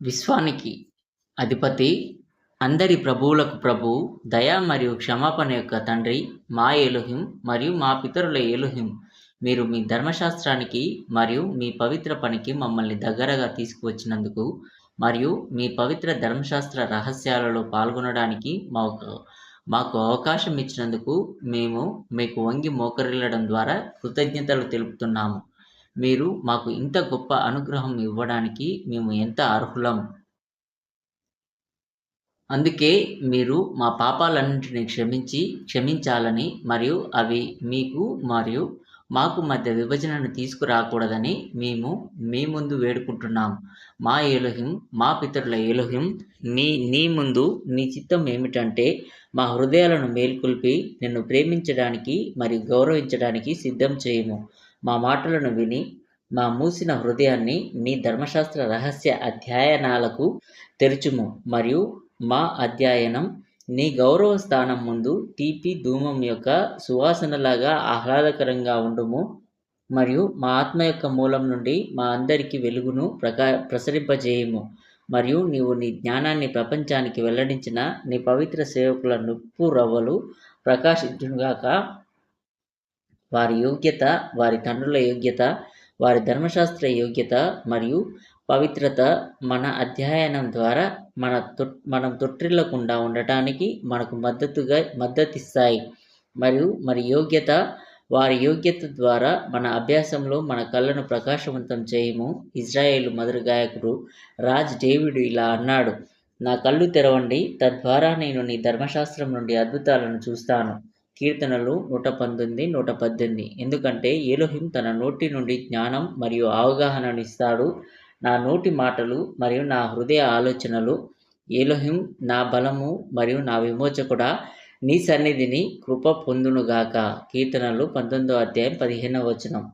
విశ్వానికి అధిపతి అందరి ప్రభువులకు ప్రభు దయ మరియు క్షమాపణ యొక్క తండ్రి మా ఎలుహిం మరియు మా పితరుల ఎలుహిం. మీరు మీ ధర్మశాస్త్రానికి మరియు మీ పవిత్ర పనికి మమ్మల్ని దగ్గరగా తీసుకువచ్చినందుకు మరియు మీ పవిత్ర ధర్మశాస్త్ర రహస్యాలలో పాల్గొనడానికి మాకు మాకు అవకాశం ఇచ్చినందుకు మేము మీకు వంగి మోకరిల్లడం ద్వారా కృతజ్ఞతలు తెలుపుతున్నాము. మీరు మాకు ఇంత గొప్ప అనుగ్రహం ఇవ్వడానికి మేము ఎంత అర్హులం? అందుకే మీరు మా పాపాలన్నింటినీ క్షమించి క్షమించాలని మరియు అవి మీకు మరియు మాకు మధ్య విభజనను తీసుకురాకూడదని మేము మీ ముందు వేడుకుంటున్నాం. మా ఏలోహిం మా పితరుల ఏలోహిం నీ నీ ముందు నీ చిత్తం ఏమిటంటే మా హృదయాలను మేల్కొల్పి నిన్ను ప్రేమించడానికి మరియు గౌరవించడానికి సిద్ధం చేయము. మా మాటలను విని మా మూసిన హృదయాన్ని నీ ధర్మశాస్త్ర రహస్య అధ్యయనాలకు తెరుచుము. మరియు మా అధ్యయనం నీ గౌరవ స్థానం ముందు తీపి ధూమం యొక్క సువాసనలాగా ఆహ్లాదకరంగా ఉండుము. మరియు మా ఆత్మ యొక్క మూలం నుండి మా అందరికీ వెలుగును ప్రకా ప్రసరింపజేయము. మరియు నీవు నీ జ్ఞానాన్ని ప్రపంచానికి వెల్లడించిన నీ పవిత్ర సేవకుల నుప్పు రవ్వలు ప్రకాశించుగాక వారి యోగ్యత వారి తండ్రుల యోగ్యత వారి ధర్మశాస్త్ర యోగ్యత మరియు పవిత్రత మన అధ్యయనం ద్వారా మన మనం తొట్టిల్లకుండా ఉండటానికి మనకు మద్దతుగా మద్దతిస్తాయి. మరియు మరి యోగ్యత వారి యోగ్యత ద్వారా మన అభ్యాసంలో మన కళ్ళను ప్రకాశవంతం చేయము. ఇజ్రాయేల్ మధుర గాయకుడు రాజ్ డేవిడ్ ఇలా అన్నాడు నా కళ్ళు తెరవండి తద్వారా నేను నీ ధర్మశాస్త్రం నుండి అద్భుతాలను చూస్తాను. కీర్తనలు నూట పంతొమ్మిది నూట పద్దెనిమిది. ఎందుకంటే ఏలోహిం తన నోటి నుండి జ్ఞానం మరియు అవగాహనను ఇస్తాడు. నా నోటి మాటలు మరియు నా హృదయ ఆలోచనలు ఏలోహిం నా బలము మరియు నా విమోచకుడా నీ సన్నిధిని కృప పొందునుగాక. కీర్తనలు పంతొమ్మిదో అధ్యాయం పదిహేనవ వచనం.